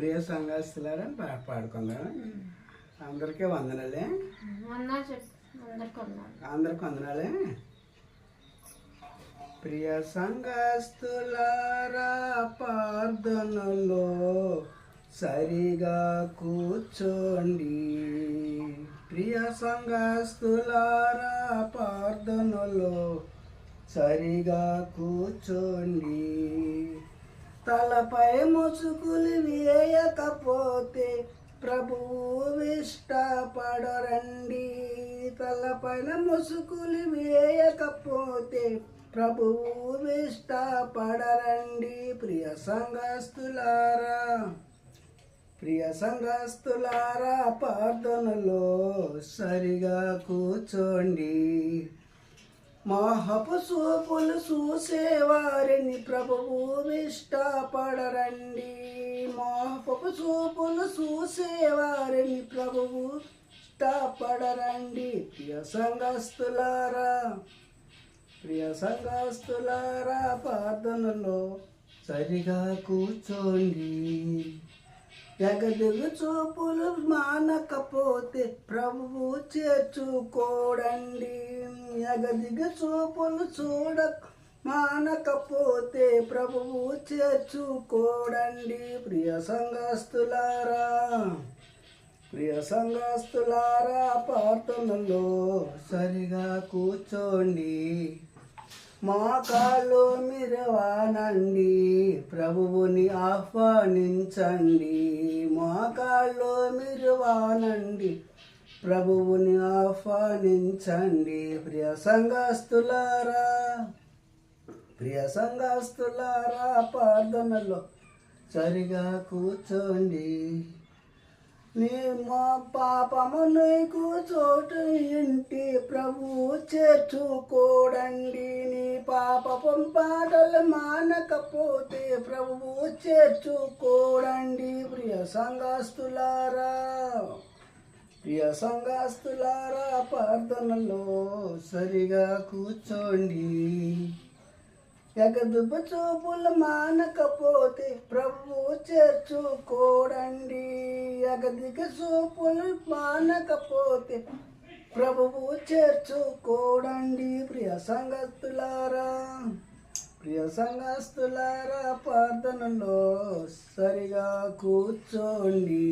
ప్రియ సంఘస్థులారని పాట పాడుకుందాం అందరికీ వందనాలే. అందరికి వందనాలే. ప్రియ సంఘస్థులారా ప్రార్థనలో సరిగా కూర్చోండి. ప్రియ సంఘస్థులారా ప్రార్థనలో సరిగా కూర్చోండి. తలపై ముసుగులు వేయకపోతే ప్రభువు ఇష్టపడరండి. తలపైన ముసుగులు వేయకపోతే ప్రభువు ఇష్టపడరండి. ప్రియ సంఘస్తులారా ప్రియ సంఘస్తులారా ప్రార్థనలో సరిగా కూర్చోండి. మోహపు సూపులు చూసేవారిని ప్రభువు ఇష్టపడరండి మోహపు సూపులు చూసేవారిని ప్రభువు ఇష్టపడరండి ప్రియ సంఘస్థులారా ప్రియ సంఘస్థులారా ప్రార్థనలో సరిగా కూర్చోండి. ఎగదిగు చూపులు మానకపోతే ప్రభువు చేర్చుకోడండి. ఎగదిగు చూపులు చూడ మానకపోతే ప్రభువు చేర్చుకోడండి. ప్రియ సంఘస్తులారా ప్రియ సంఘస్తులారా ప్రార్థనలో సరిగా కూర్చోండి. మా కాళ్ళు మీరు వానండి ప్రభువుని ఆహ్వానించండి. మా కాళ్ళు మీరు వానండి ప్రభువుని ఆహ్వానించండి. ప్రియ సంఘస్థులారా ప్రియ సంఘస్థులారా ప్రార్థనలో సరిగా కూర్చోండి. నీ మా పాపము నీకు చోటు ఇంటి ప్రభువు చేర్చుకోడండి. నీ పాపపు పాటలు మానకపోతే ప్రభువు చేర్చుకోడండి. ప్రియ సంఘాస్తులారా ప్రియ సంఘాస్తులారా ప్రార్థనలో సరిగా కూర్చోండి ఎగదుబ్బ చూపులు మానకపోతే ప్రభువు చేర్చుకోడండి. ఎగదిగ చూపులు మానకపోతే ప్రభువు చేర్చుకోడండి ప్రియ సంగస్తులారా ప్రియ సంగస్తులారా ప్రార్థనలో సరిగా కూర్చోండి.